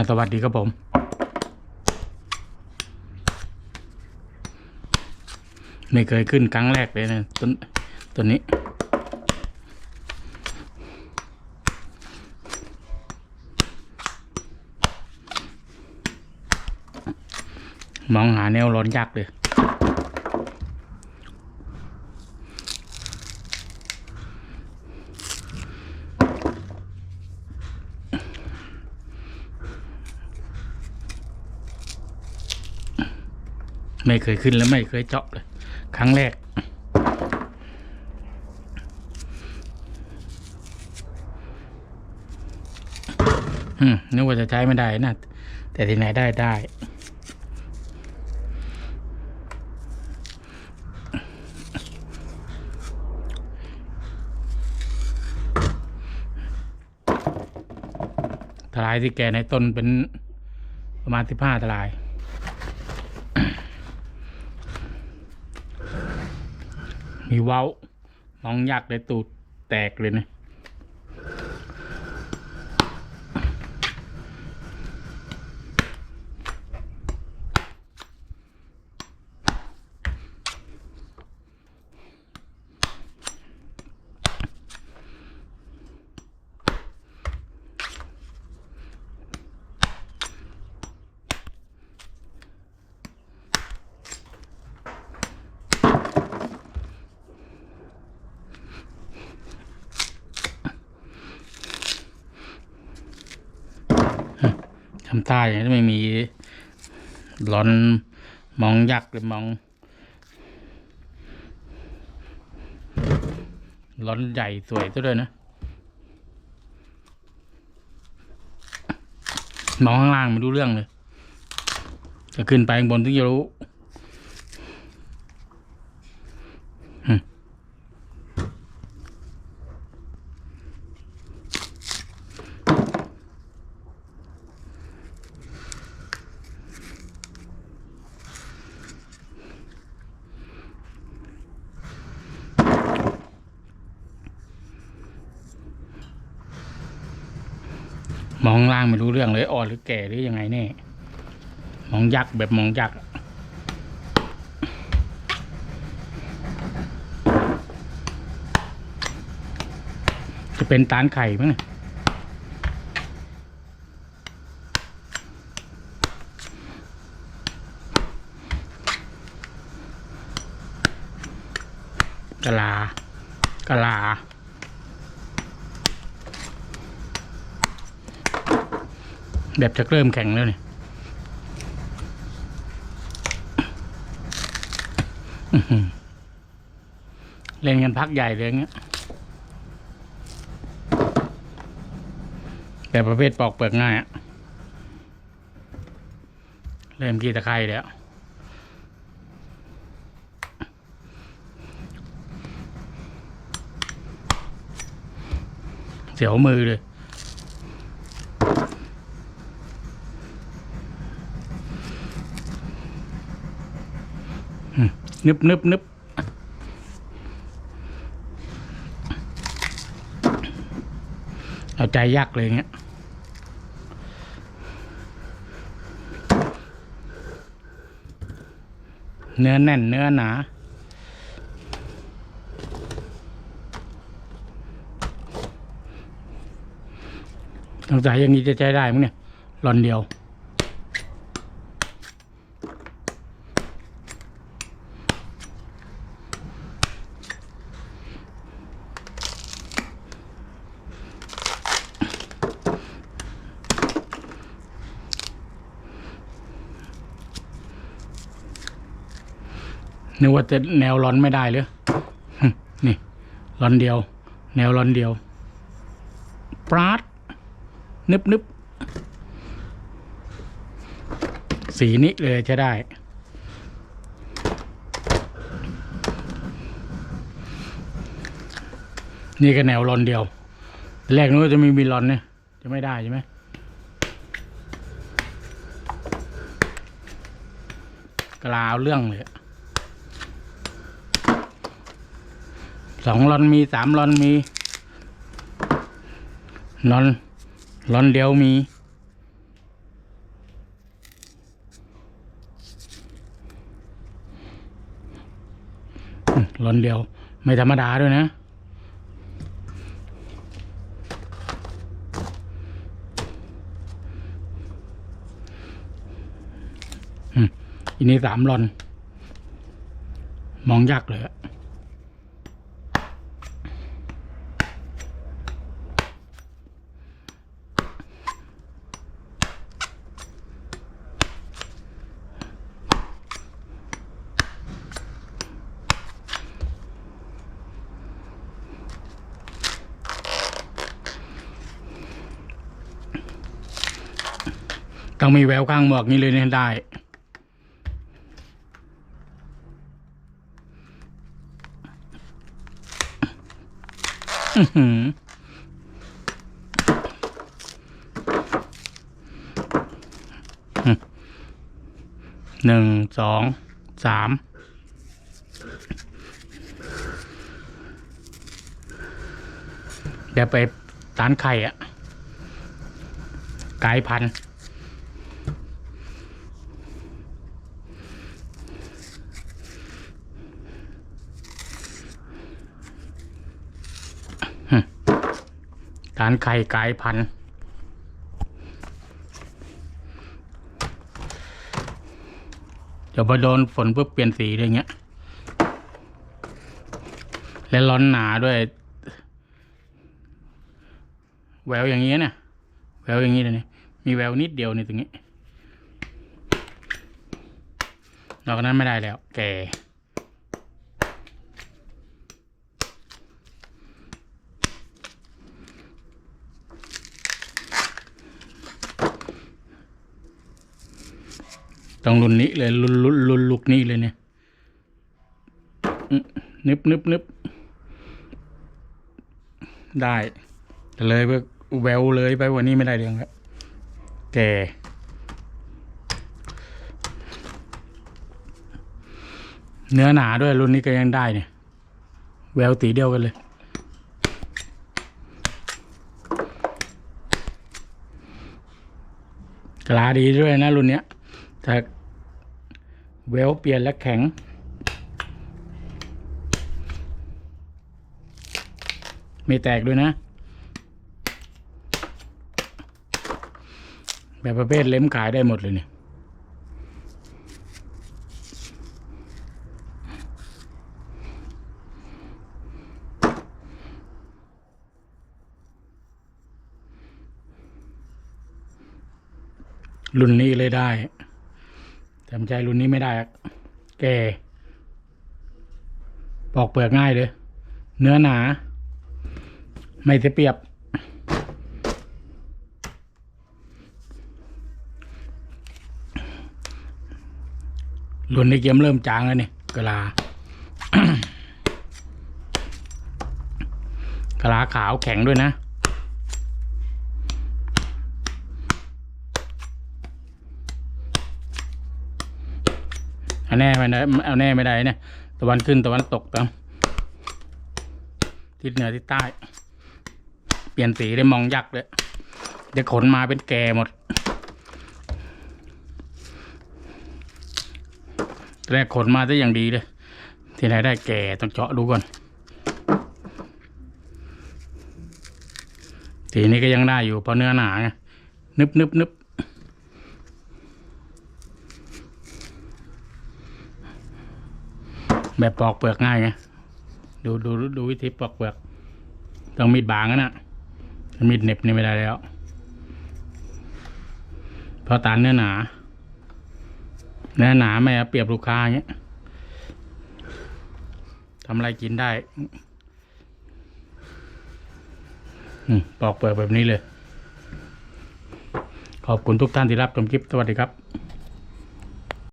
มาสวัสดีครับผม ไม่เคยขึ้นครั้งแรกเลยนะต้นต้นนี้ มองหาแนวร้อนยากเลย ไม่เคยขึ้นและไม่เคยเจาะเลย ครั้งแรก อืมนึกว่าจะใช้ไม่ได้นะ แต่ที่ไหนได้ได้ทลายที่แก่ในต้นเป็นประมาณสิบห้าทลาย มีเว้าน้องยักษ์เลยตูดแตกเลยนะ ทำท่าอย่างนี้ไม่มีร้อนมองยักษ์หรือมองร้อนใหญ่สวยซะด้วยนะ มองข้างล่างไม่รู้เรื่องเลยจะขึ้นไปข้างบนถึงจะรู้ มองล่างไม่รู้เรื่องเลยอ่อนหรือแก่หรือยังไงแน่มองยักษ์แบบมองยักษ์จะเป็นตานไข่มั้งกะลากะลา แบบจะเริ่มแข็งแล้วเนี่ยเล่นกันพักใหญ่เลยอย่างเงี้ยแต่ประเภทปอกเปลือกง่ายอะเริ่มกีตะไคร้แล้วเสียวมือเลย นึบนึบนึบเอาใจยักเลยเงี้ยเนื้อแน่นเนื้อหนาสงสัยอย่างนี้จะใช้ได้มั้งเนี่ยหลอนเดียว นึกว่าจะแนวร้อนไม่ได้เลยหึนี่ร้อนเดียว แนวร้อนเดียวปราดนึบนึบสีนี้เลยจะได้นี่ก็แนวรอนเดียว แรกนึกว่าจะมีมีรอนเนี่ย จะไม่ได้ใช่ไหม กลาวเรื่องเลย สองลอนมีสามลอนมีลอนลอนเดียวมี ลอนเดียว ไม่ธรรมดาด้วยนะอันนี้สามลอน มองยากเลยอะ ต้องมีแววข้างหมวกนี้เลยเนี่ยได้ อือหือหนึ่งสองสามเดี๋ยวไปตานไข่อะไก่พันธุ์ ตานไข่ไก่พันธุ์เดี๋ยวพอโดนฝนปุ๊บเปลี่ยนสีอะไรเงี้ย และร้อนหนาด้วย แววอย่างเงี้ยเนี่ย แววอย่างงี้เลยเนี่ยมีแววนิดเดียวในตรงนี้นอกนั้นไม่ได้แล้วแก ต้องรุ่นนี้เลยรุ่นรุ่นรุ่นลุกนี้เลยเนี่ยนึบนึบนึบได้แต่เลยไปแววเลยไปวันนี้ไม่ได้เรื่องแล้วแกเนื้อหนาด้วยรุ่นนี้ก็ยังได้เนี่ย แววตีเดียวกันเลย กลาดีด้วยนะรุ่นเนี้ยแต่ แววเปลี่ยนและแข็ง ไม่แตกด้วยนะ แบบประเภทเล้มขายได้หมดเลยเนี่ยรุ่นนี้เลยได้ แต่ไม่ใช่รุ่นนี้ไม่ได้แกปอกเปลือกง่ายเลย เนื้อหนา ไม่เสียเปรียบ รุ่นนี้เกมเริ่มจางแล้วนี่กะลากะลาขาวแข็งด้วยนะ เอาแน่ไม่ได้เอาแน่ไม่ได้เนี่ยตะวันขึ้นตะวันตกตามทิศเหนือทิศใต้ เปลี่ยนสีได้มองยักษ์เลยเดี๋ยวขนมาเป็นแก่หมดแรกขนมาได้อย่างดีเลย ที่ไหนได้แก่ต้องเจาะดูก่อนสีนี้ก็ยังได้อยู่เพราะเนื้อหนาไงนึบนึบนึบ แบบปอกเปลือกง่ายไงดูดูดูวิธีปอกเปลือก ต้องมีดบางนะมีดเน็บนี่ไม่ได้แล้ว เพราะตาลเนื้อหนา เนื้อหนาไม่เอาเปรียบลูกค้าอย่างเงี้ยทำอะไรกินได้ปอกเปลือกแบบนี้เลย ขอบคุณทุกท่านที่รับชมคลิป สวัสดีครับ